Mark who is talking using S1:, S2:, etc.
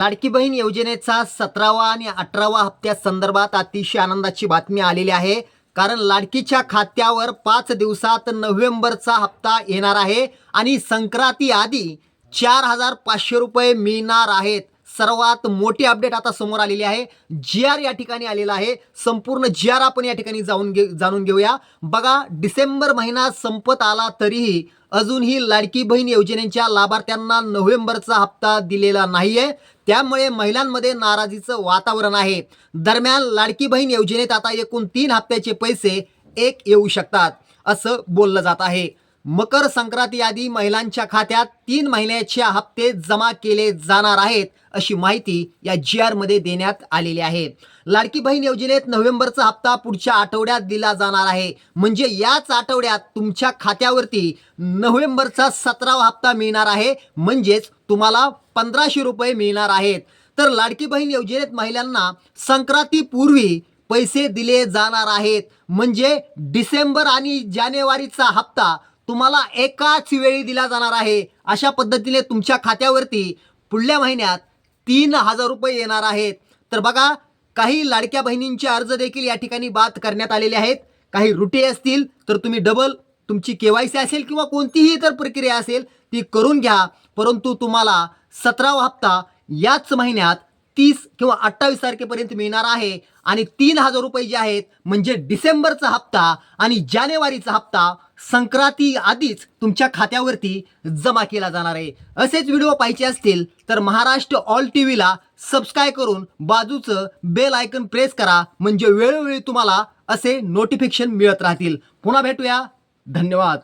S1: लाडकी बहीण योजनेचा सतरावा आणि अठरावा हप्त्या संदर्भात अतिशय आनंदाची बातमी आलेली आहे. कारण लाडकीच्या खात्यावर पाच दिवसात नोव्हेंबरचा हप्ता येणार आहे आणि संक्रांती आधी चार हजार पाचशे रुपये मिळणार आहेत. सर्वात मोठी अपडेट आता समोर आलेली आहे. जी आर या ठिकाणी आलेला आहे. संपूर्ण जी आर आपण या ठिकाणी जाऊन घे जाणून घेऊया. बघा डिसेंबर महिना संपत आला तरीही अजूनही लाडकी बहीण योजनेच्या लाभार्थ्यांना नोव्हेंबरचा हप्ता दिलेला नाहीये. त्यामुळे महिलांमध्ये नाराजीचं वातावरण आहे. दरम्यान लाडकी बहीण योजनेत आता एकूण तीन हप्त्याचे पैसे एक येऊ शकतात असं बोललं जात आहे. मकर संक्रांती आधी महिलांच्या खात्यात तीन महिन्याचे हप्ते जमा केले जाणार आहेत अशी माहिती या जी आरमध्ये देण्यात आलेली आहे. लाडकी बहीण योजनेत नोव्हेंबरचा हप्ता पुढच्या आठवड्यात दिला जाणार आहे. म्हणजे याच आठवड्यात तुमच्या खात्यावरती नोव्हेंबरचा सतरावा हप्ता मिळणार आहे. म्हणजेच तुम्हाला पंधराशे रुपये मिळणार आहेत. तर लाडकी बहीण योजनेत महिलांना संक्रांतीपूर्वी पैसे दिले जाणार आहेत. म्हणजे डिसेंबर आणि जानेवारीचा हप्ता तुम्हाला एकाच वेळी दिला जाणार आहे. अशा पद्धतीने तुमच्या खात्यावरती पुढल्या महिन्यात तीन हजार रुपये येणार आहेत. तर बघा काही लाडक्या बहिणींचे अर्ज देखील या ठिकाणी बाद करण्यात आलेले आहेत. काही रुटे असतील तर तुम्ही डबल तुमची के वाय सी असेल किंवा कोणतीही इतर प्रक्रिया असेल ती करून घ्या. परंतु तुम्हाला सतरावा हप्ता याच महिन्यात तीस किंवा अठ्ठावीस तारखेपर्यंत मिळणार आहे. आणि तीन हजार रुपये जे आहेत म्हणजे डिसेंबरचा हप्ता आणि जानेवारीचा हप्ता संक्रांती आधीच तुमच्या खात्यावरती जमा केला जाणार आहे. असेच व्हिडिओ पाहिजे असतील तर महाराष्ट्र ऑल टी व्हीला सबस्क्राईब करून बाजूचं बेल आयकन प्रेस करा. म्हणजे वेळोवेळी तुम्हाला असे नोटिफिकेशन मिळत राहतील. पुन्हा भेटूया. धन्यवाद.